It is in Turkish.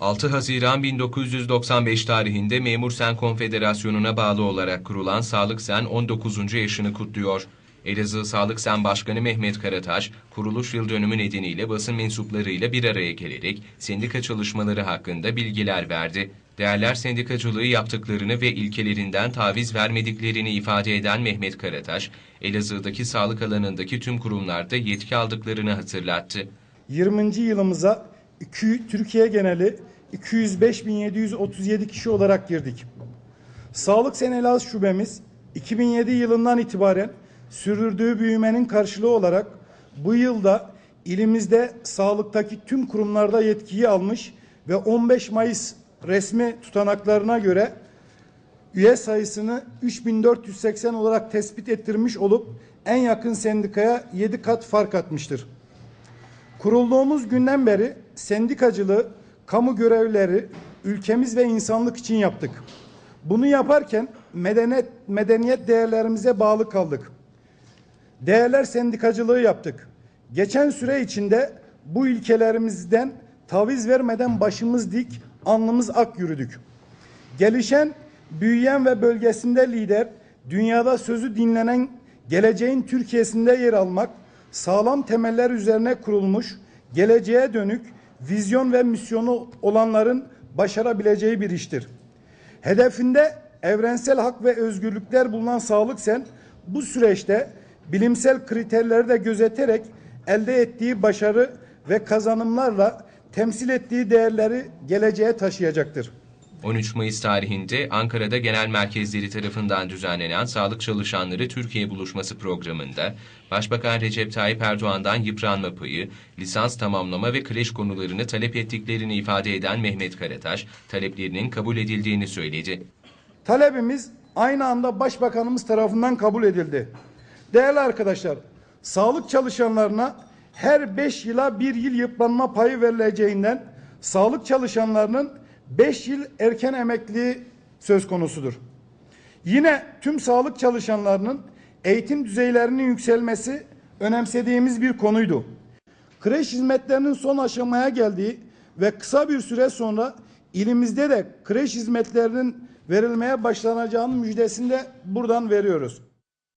6 Haziran 1995 tarihinde Memur Sen Konfederasyonu'na bağlı olarak kurulan Sağlık Sen 19. yaşını kutluyor. Elazığ Sağlık Sen Başkanı Mehmet Karataş, kuruluş yıl dönümü nedeniyle basın mensuplarıyla bir araya gelerek sendika çalışmaları hakkında bilgiler verdi. Değerler sendikacılığı yaptıklarını ve ilkelerinden taviz vermediklerini ifade eden Mehmet Karataş, Elazığ'daki sağlık alanındaki tüm kurumlarda yetki aldıklarını hatırlattı. 20. yılımıza Türkiye geneli 205.737 kişi olarak girdik. Sağlık Senelaz şubemiz 2007 yılından itibaren sürdürdüğü büyümenin karşılığı olarak bu yılda ilimizde sağlıktaki tüm kurumlarda yetkiyi almış ve 15 Mayıs resmi tutanaklarına göre üye sayısını 3480 olarak tespit ettirmiş olup en yakın sendikaya 7 kat fark atmıştır. Kurulduğumuz günden beri sendikacılığı, kamu görevleri, ülkemiz ve insanlık için yaptık. Bunu yaparken medeniyet, medeniyet değerlerimize bağlı kaldık. Değerler sendikacılığı yaptık. Geçen süre içinde bu ilkelerimizden taviz vermeden başımız dik, alnımız ak yürüdük. Gelişen, büyüyen ve bölgesinde lider, dünyada sözü dinlenen geleceğin Türkiye'sinde yer almak, sağlam temeller üzerine kurulmuş, geleceğe dönük, vizyon ve misyonu olanların başarabileceği bir iştir. Hedefinde evrensel hak ve özgürlükler bulunan Sağlık Sen bu süreçte bilimsel kriterleri de gözeterek elde ettiği başarı ve kazanımlarla temsil ettiği değerleri geleceğe taşıyacaktır. 13 Mayıs tarihinde Ankara'da genel merkezleri tarafından düzenlenen Sağlık Çalışanları Türkiye Buluşması programında Başbakan Recep Tayyip Erdoğan'dan yıpranma payı, lisans tamamlama ve kreş konularını talep ettiklerini ifade eden Mehmet Karataş, taleplerinin kabul edildiğini söyledi. Talebimiz aynı anda Başbakanımız tarafından kabul edildi. Değerli arkadaşlar, sağlık çalışanlarına her 5 yıla 1 yıl yıpranma payı verileceğinden sağlık çalışanlarının 5 yıl erken emekliliği söz konusudur. Yine tüm sağlık çalışanlarının eğitim düzeylerinin yükselmesi önemsediğimiz bir konuydu. Kreş hizmetlerinin son aşamaya geldiği ve kısa bir süre sonra ilimizde de kreş hizmetlerinin verilmeye başlanacağının müjdesini de buradan veriyoruz.